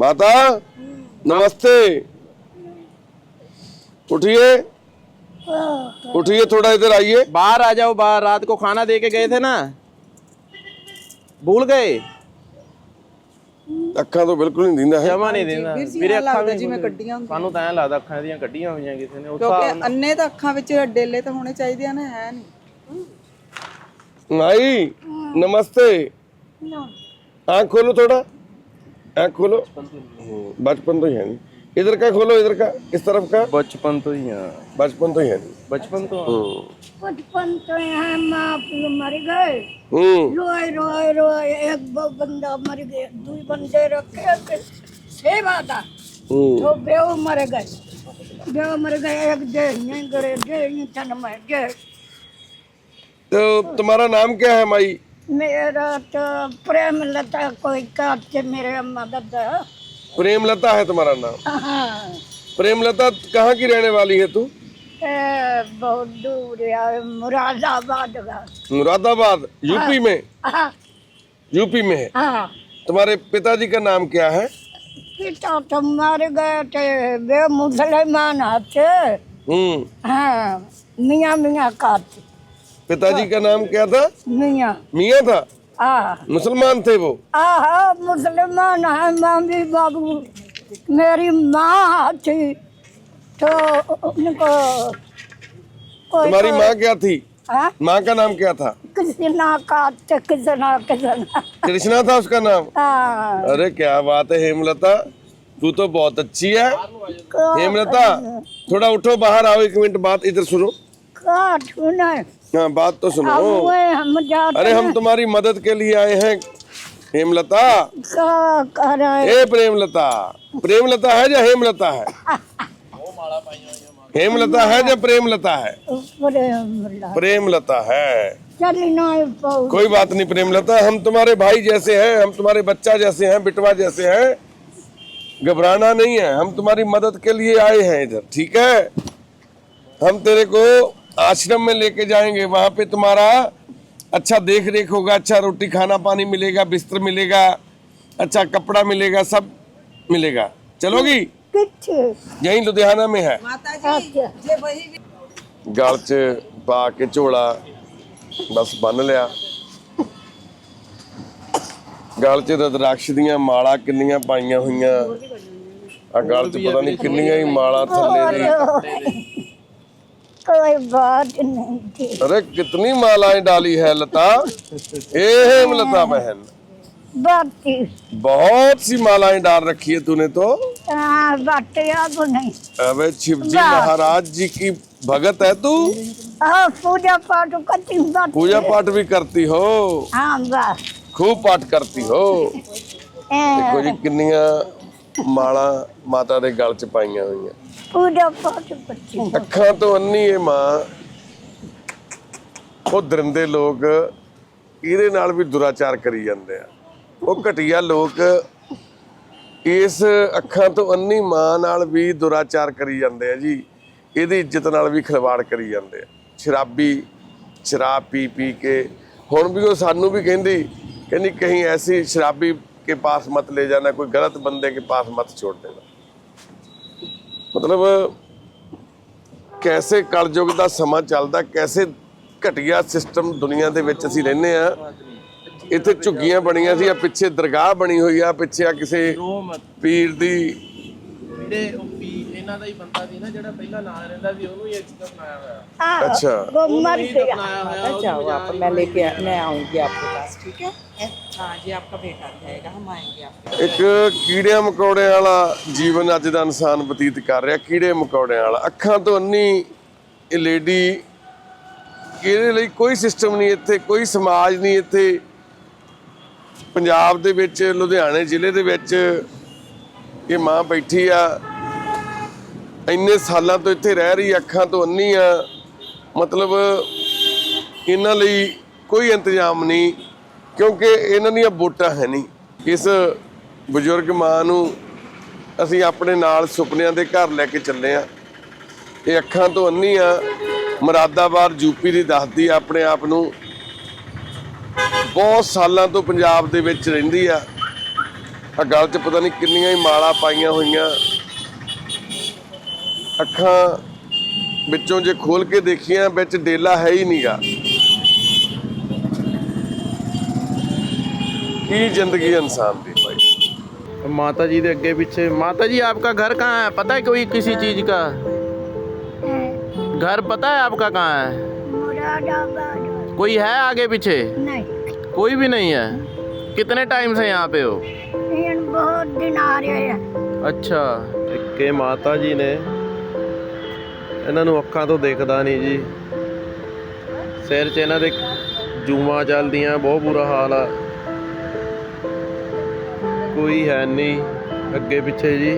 माता नमस्ते उठिए उठिए थोड़ा इधर आइए बाहर आ जाओ बाहर रात को खाना देके गए थे ना भूल गए अखा तो बिल्कुल नहीं दिंदा है जमा नहीं हाँ दिंदा मेरे अखा में जी मैं कड्डियां सानू ता लगदा अखा दी कड्डियां होईयां किसे ने उस क्योंकि अन्ने ता अखा विच डेले ते होने चाहिदे ना है नहीं नमस्ते आंख खोलो थोड़ा आँख खोलो बचपन तो ही है नहीं इधर का खोलो इधर का इस तरफ का बचपन तो यहाँ बचपन तो यहाँ बचपन तो हाँ। बचपन तो यहाँ माँ मर गए हम्म। रोए रोए रोए एक बंदा मर गए दो बंदे रखे सेवा था हम्म। तो बेव मर गए बेव मर गए एक दे नहीं करे दे नहीं तन में दे तो तुम्हारा नाम क्या है माई मेरा तो प्रेम लता कोई के मेरे मदद प्रेम लता है तुम्हारा नाम हाँ। प्रेम लता कहाँ की रहने वाली है तू बहुत दूर मुरादाबाद मुरादाबाद यूपी हाँ। में हाँ। यूपी में है तुम्हारे पिताजी का नाम क्या है पिता तो मर गए थे वे मुसलमान हाथ हम्म। हाँ मियाँ मियाँ थे पिताजी का नाम क्या था मियाँ मियाँ था मुसलमान थे वो मुसलमान है मम्मी बाबू मेरी माँ थी तो उनको तुम्हारी तो- माँ क्या थी हाँ? माँ का नाम क्या था कृष्णा का कृष्णा कृष्णा कृष्णा था उसका नाम अरे क्या बात है हेमलता तू तो बहुत अच्छी है तो- हेमलता थोड़ा उठो बाहर आओ एक मिनट बात इधर सुनो का हाँ, बात तो सुनो हम अरे हम तुम्हारी मदद के लिए आए हैं हेमलता हे प्रेमलता प्रेमलता है या हेमलता है हेमलता है या प्रेमलता है प्रेमलता है कोई बात नहीं प्रेमलता हम तुम्हारे भाई जैसे हैं हम तुम्हारे बच्चा जैसे हैं बिटवा जैसे हैं घबराना नहीं है हम तुम्हारी मदद के लिए आए हैं इधर ठीक है हम तेरे को आश्रम में लेके जाएंगे वहाँ पे तुम्हारा अच्छा देख रेख होगा अच्छा रोटी खाना पानी मिलेगा बिस्तर मिलेगा अच्छा कपड़ा मिलेगा सब मिलेगा चलोगी यही लुधियाना में है गल च पा के झोला बस बन लिया गल च रक्ष दिया माला किनिया ਪਾਈਆਂ ਹੋਈਆਂ ਆ च पता ਪਤਾ ਨਹੀਂ ਕਿੰਨੀਆਂ ਹੀ ਮਾਲਾ ਥੱਲੇ कोई बात नहीं थी अरे कितनी मालाएं डाली है लता एहम लता बहन बाकी बहुत सी मालाएं डाल रखी है तूने तो हाँ, नहीं अबे शिवजी महाराज जी की भगत है तू हाँ, पूजा पाठ करती पूजा पाठ भी करती हो हाँ, खूब पाठ करती हो देखो जी किन्निया ਮਾਲਾ ਮਾਤਾ ਦੇ ਗਲ 'ਚ ਪਾਈਆਂ ਹੋਈਆਂ ਪੂਰਾ ਪਾਟ ਪੱਟੀ ਅੱਖਾਂ ਤੋਂ ਅੰਨੀ ਇਹ ਮਾਂ ਉਹ ਦਰਿੰਦੇ ਲੋਕ ਇਹਦੇ ਨਾਲ ਵੀ ਦੁਰਾਚਾਰ ਕਰੀ ਜਾਂਦੇ ਆ ਉਹ ਘਟੀਆ ਲੋਕ ਇਸ ਅੱਖਾਂ ਤੋਂ ਅੰਨੀ ਮਾਂ ਨਾਲ ਵੀ ਦੁਰਾਚਾਰ ਕਰੀ ਜਾਂਦੇ ਆ ਜੀ ਇਹਦੀ ਇੱਜ਼ਤ ਨਾਲ ਵੀ ਖਿਲਵਾੜ ਕਰੀ ਜਾਂਦੇ ਆ ਸ਼ਰਾਬੀ ਸ਼ਰਾਬ ਪੀ ਪੀ ਕੇ ਹੁਣ ਵੀ ਉਹ ਸਾਨੂੰ ਵੀ ਕਹਿੰਦੀ ਕਹਿੰਦੀ ਕਹੀਂ ਐਸੀ ਸ਼ਰਾਬੀ ਕੇ ਪਾਸ ਮਤ ਲੈ ਜਾਣਾ ਕੋਈ ਗਲਤ ਬੰਦੇ ਕੇ ਪਾਸ ਮਤ ਛੋੜ ਦੇਣਾ ਮਤਲਬ ਕੈਸੇ ਕਲਯੁਗ ਦਾ ਸਮਾਂ ਚੱਲਦਾ ਕੈਸੇ ਘਟਿਆ ਸਿਸਟਮ ਦੁਨੀਆ ਦੇ ਵਿੱਚ ਅਸੀਂ ਰਹਿੰਦੇ ਆ ਇੱਥੇ ਝੁੱਗੀਆਂ ਬਣੀਆਂ ਸੀ ਆ ਪਿੱਛੇ ਦਰਗਾਹ ਬਣੀ ਹੋਈ ਆ ਪਿੱਛੇ ਆ ਕਿਸੇ ਪੀਰ ਦੀ ਪਹਿਲਾਂ ਦਾ ਹੀ ਬੰਦਾ ਸੀ ਨਾ ਜਿਹੜਾ ਪਹਿਲਾਂ ਨਾਲ ਰਹਿੰਦਾ ਸੀ ਉਹਨੂੰ ਹੀ ਐਕਸਟਰ ਬਣਾਇਆ ਹੋਇਆ हाँ अच्छा। वो मर उन्हीं गया दफनाया हुआ है, अच्छा हुआ आप मैं लेके आ- मैं आऊंगी आपके पास ठीक है हाँ जी आपका बेटा आ जाएगा ਇੱਕ ਕੀੜਿਆਂ ਮਕੌੜਿਆਂ ਵਾਲਾ ਜੀਵਨ ਅੱਜ ਦਾ ਇਨਸਾਨ ਬਤੀਤ ਕਰ ਰਿਹਾ ਕੀੜੇ ਮਕੌੜਿਆਂ ਵਾਲਾ ਅੱਖਾਂ ਤੋਂ ਅੰਨੀ ਇਹ ਲੇਡੀ ਇਹਦੇ ਲਈ ਕੋਈ ਸਿਸਟਮ ਨਹੀਂ ਇੱਥੇ ਕੋਈ ਸਮਾਜ ਨਹੀਂ ਇੱਥੇ ਪੰਜਾਬ ਦੇ ਵਿੱਚ ਲੁਧਿਆਣੇ ਜ਼ਿਲ੍ਹੇ ਦੇ ਵਿੱਚ ਇਹ ਮਾਂ ਬੈਠੀ ਆ ਇੰਨੇ ਸਾਲਾਂ ਤੋਂ ਇੱਥੇ ਰਹਿ ਰਹੀ ਅੱਖਾਂ ਤੋਂ ਅੰਨੀ ਆ ਮਤਲਬ ਇਹਨਾਂ ਲਈ ਕੋਈ ਇੰਤਜ਼ਾਮ ਨਹੀਂ ਕਿਉਂਕਿ ਇਹਨਾਂ ਦੀਆਂ ਵੋਟਾਂ ਹੈ ਨਹੀਂ ਇਸ ਬਜ਼ੁਰਗ ਮਾਂ ਨੂੰ ਅਸੀਂ ਆਪਣੇ ਨਾਲ ਸੁਪਨਿਆਂ ਦੇ ਘਰ ਲੈ ਕੇ ਚੱਲੇ ਆ ਇਹ ਅੱਖਾਂ ਤੋਂ ਅੰਨੀ ਆ ਮਰਾਦਾਬਾਦ ਯੂਪੀ ਦੀ ਦੱਸਦੀ ਆਪਣੇ ਆਪ ਨੂੰ ਬਹੁਤ ਸਾਲਾਂ ਤੋਂ ਪੰਜਾਬ ਦੇ ਵਿੱਚ ਰਹਿੰਦੀ ਆ ਆ ਗੱਲ 'ਚ ਪਤਾ ਨਹੀਂ ਕਿੰਨੀਆਂ ਹੀ ਮਾਲਾ ਪਾਈਆਂ ਹੋਈਆਂ ਅੱਖਾਂ ਵਿੱਚੋਂ ਜੇ ਖੋਲ ਕੇ ਦੇਖੀਆਂ ਵਿੱਚ ਡੇਲਾ ਹੈ ਹੀ ਨਹੀਂਗਾ ਕੀ ਜ਼ਿੰਦਗੀ ਇਨਸਾਨ ਦੀ ਭਾਈ ਮਾਤਾ जी ਦੇ ਅੱਗੇ ਪਿੱਛੇ ਮਾਤਾ जी आपका घर कहाँ है पता है कोई किसी चीज का घर पता है आपका कहाँ है कोई है आगे पीछे नहीं कोई भी नहीं है कितने टाइम से यहाँ पे हो बहुत दिन आ रहे हैं अच्छा माता जी ने ਇਹਨਾਂ ਨੂੰ ਅੱਖਾਂ ਤੋਂ ਦੇਖਦਾ ਨਹੀਂ ਜੀ ਸਿਰ 'ਚ ਇਹਨਾਂ ਦੇ ਜੂਮਾ ਚੱਲਦੀਆਂ ਬਹੁਤ ਬੁਰਾ ਹਾਲ ਆ ਕੋਈ ਹੈ ਨਹੀਂ ਅੱਗੇ ਪਿੱਛੇ ਜੀ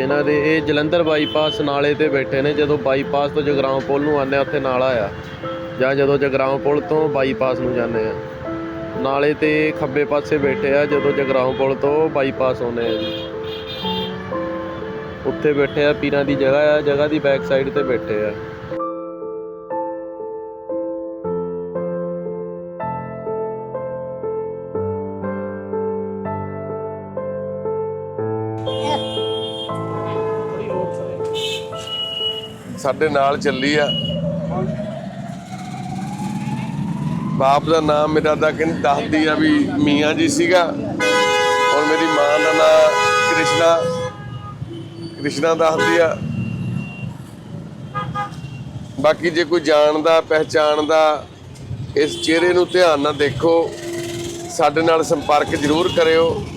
ਇਹਨਾਂ ਦੇ ਇਹ ਜਲੰਧਰ ਬਾਈਪਾਸ ਨਾਲੇ ਤੇ ਬੈਠੇ ਨੇ ਜਦੋਂ ਬਾਈਪਾਸ ਤੋਂ ਜਗਰਾਉਂ ਪੁਲ ਨੂੰ ਆਨੇ ਉੱਥੇ ਨਾਲਾ ਆ ਜਾਂ ਜਦੋਂ ਜਗਰਾਉਂ ਪੁਲ ਤੋਂ ਬਾਈਪਾਸ ਨੂੰ ਜਾਂਦੇ ਆ ਨਾਲੇ ਤੇ ਖੱਬੇ ਪਾਸੇ ਬੈਠੇ ਆ ਜਦੋਂ ਜਗਰਾਉਂ ਪੁਲ ਤੋਂ ਬਾਈਪਾਸ ਆਉਂਦੇ ਆ ਜੀ ਉੱਥੇ ਬੈਠੇ ਆ ਪੀਰਾਂ ਦੀ ਜਗ੍ਹਾ ਆ ਜਗ੍ਹਾ ਦੀ ਬੈਕ ਸਾਈਡ ਤੇ ਬੈਠੇ ਆ ਸਾਡੇ ਨਾਲ ਚੱਲੀ ਆ ਬਾਪ ਦਾ ਨਾਮ ਮੇਰਾ ਦਾ ਕਿੰਨ ਦੱਸਦੀ ਆ ਵੀ ਮੀਆਂ ਜੀ ਸੀਗਾ ਔਰ ਮੇਰੀ ਮਾਂ ਦਾ ਨਾਮ ਕ੍ਰਿਸ਼ਨਾ ਕ੍ਰਿਸ਼ਨਾ ਦੱਸਦੀ ਆ ਬਾਕੀ ਜੇ ਕੋਈ ਜਾਣਦਾ ਪਹਿਚਾਣਦਾ ਇਸ ਚਿਹਰੇ ਨੂੰ ਧਿਆਨ ਨਾਲ ਦੇਖੋ ਸਾਡੇ ਨਾਲ ਸੰਪਰਕ ਜ਼ਰੂਰ ਕਰਿਓ